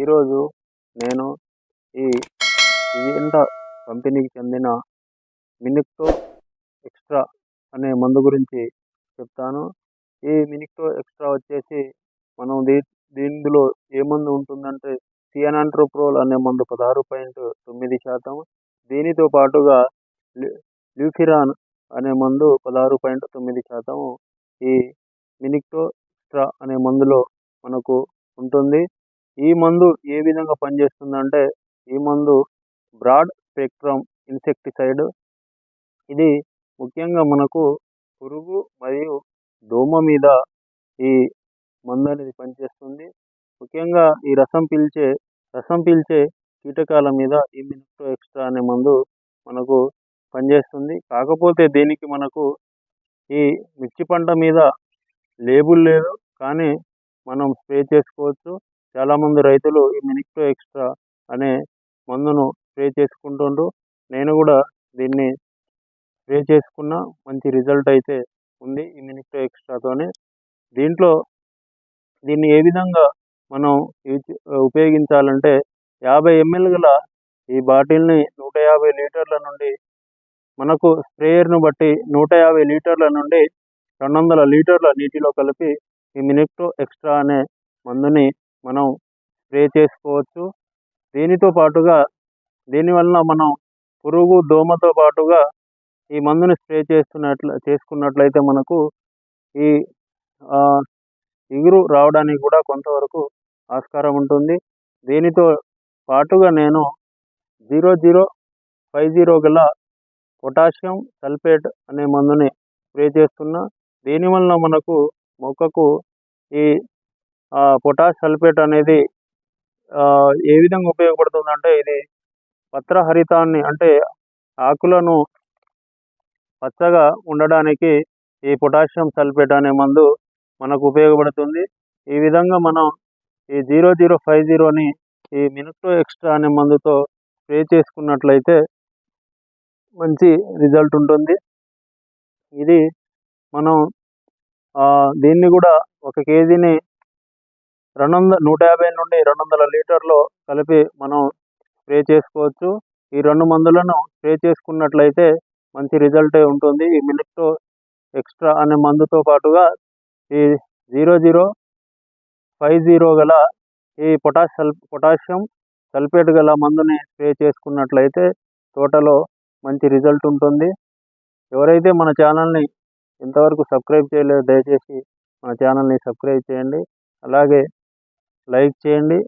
ఈరోజు నేను ఈ ఇజంతా కంపెనీకి చెందిన మినిక్టో ఎక్స్ట్రా అనే మందు గురించి చెప్తాను. ఈ మినిక్టో ఎక్స్ట్రా వచ్చేసి మనం దీ దీనిలో ఏ మందు ఉంటుందంటే సియానాంట్రోప్రోల్ అనే మందు పదహారు పాయింట్ తొమ్మిది శాతం. దీనితో పాటుగా ల్యూఫిరాన్ అనే మందు పదహారు పాయింట్ తొమ్మిది శాతం ఈ మినిక్టో ఎక్స్ట్రా అనే మందులో మనకు ఉంటుంది. ఈ మందు ఏ విధంగా పనిచేస్తుందంటే ఈ మందు బ్రాడ్ స్పెక్ట్రమ్ ఇన్సెక్టిసైడ్. ఇది ముఖ్యంగా మనకు పురుగు మరియు దోమ మీద ఈ మందు అనేది పనిచేస్తుంది. ముఖ్యంగా ఈ రసం పీల్చే రసం పీల్చే కీటకాల మీద ఈ మినిక్టో ఎక్స్ట్రా అనే మందు మనకు పనిచేస్తుంది. కాకపోతే దీనికి మనకు ఈ మిర్చి పంట మీద లేబుల్ లేదు. కానీ మనం స్ప్రే చేసుకోవచ్చు. చాలామంది రైతులు ఈ మినిక్టో ఎక్స్ట్రా అనే మందును స్ప్రే చేసుకుంటుండ్రు. నేను కూడా దీన్ని స్ప్రే చేసుకున్న మంచి రిజల్ట్ అయితే ఉంది ఈ మినిక్టో ఎక్స్ట్రాతోనే. దీంట్లో దీన్ని ఏ విధంగా మనం ఉపయోగించాలంటే యాభై ఎంఎల్ గల ఈ బాటిల్ని నూట యాభై లీటర్ల నుండి మనకు స్ప్రేయర్ను బట్టి నూట యాభై లీటర్ల నుండి రెండు వందల లీటర్ల నీటిలో కలిపి ఈ మినిక్టో ఎక్స్ట్రా అనే మందుని మనం స్ప్రే చేసుకోవచ్చు. దీనితో పాటుగా దీనివల్ల మనం పురుగు దోమతో పాటుగా ఈ మందుని స్ప్రే చేస్తున్నట్లు చేసుకున్నట్లయితే మనకు ఈ ఇగురు రావడానికి కూడా కొంతవరకు ఆస్కారం ఉంటుంది. దీనితో పాటుగా నేను జీరో జీరో ఫైవ్ జీరో గల పొటాషియం సల్ఫేట్ అనే మందుని స్ప్రే చేస్తున్నా. దీనివల్ల మనకు మొక్కకు ఈ పొటాష్ సల్ఫేట్ అనేది ఏ విధంగా ఉపయోగపడుతుంది అంటే ఇది పత్రహరితాన్ని అంటే ఆకులను పచ్చగా ఉండడానికి ఈ పొటాషియం సల్ఫేట్ అనే మందు మనకు ఉపయోగపడుతుంది. ఈ విధంగా మనం ఈ జీరో జీరో ఫైవ్ జీరోని ఈ మినుక్టో ఎక్స్ట్రా అనే మందుతో స్ప్రే చేసుకున్నట్లయితే మంచి రిజల్ట్ ఉంటుంది. ఇది మనం దీన్ని కూడా ఒక కేజీని రెండు వందల నూట యాభై నుండి రెండు వందల లీటర్లు కలిపి మనం స్ప్రే చేసుకోవచ్చు. ఈ రెండు మందులను స్ప్రే చేసుకున్నట్లయితే మంచి రిజల్టే ఉంటుంది. ఈ మినిక్టో ఎక్స్ట్రా అనే మందుతో పాటుగా ఈ జీరో జీరో ఫైవ్ జీరో గల ఈ పొటాష్ సల్ పొటాషియం సల్ఫేట్ గల మందుని స్ప్రే చేసుకున్నట్లయితే తోటలో మంచి రిజల్ట్ ఉంటుంది. ఎవరైతే మన ఛానల్ని ఇంతవరకు సబ్స్క్రైబ్ చేయలేదు దయచేసి మన ఛానల్ని సబ్స్క్రైబ్ చేయండి. అలాగే లైక్ చేయండి.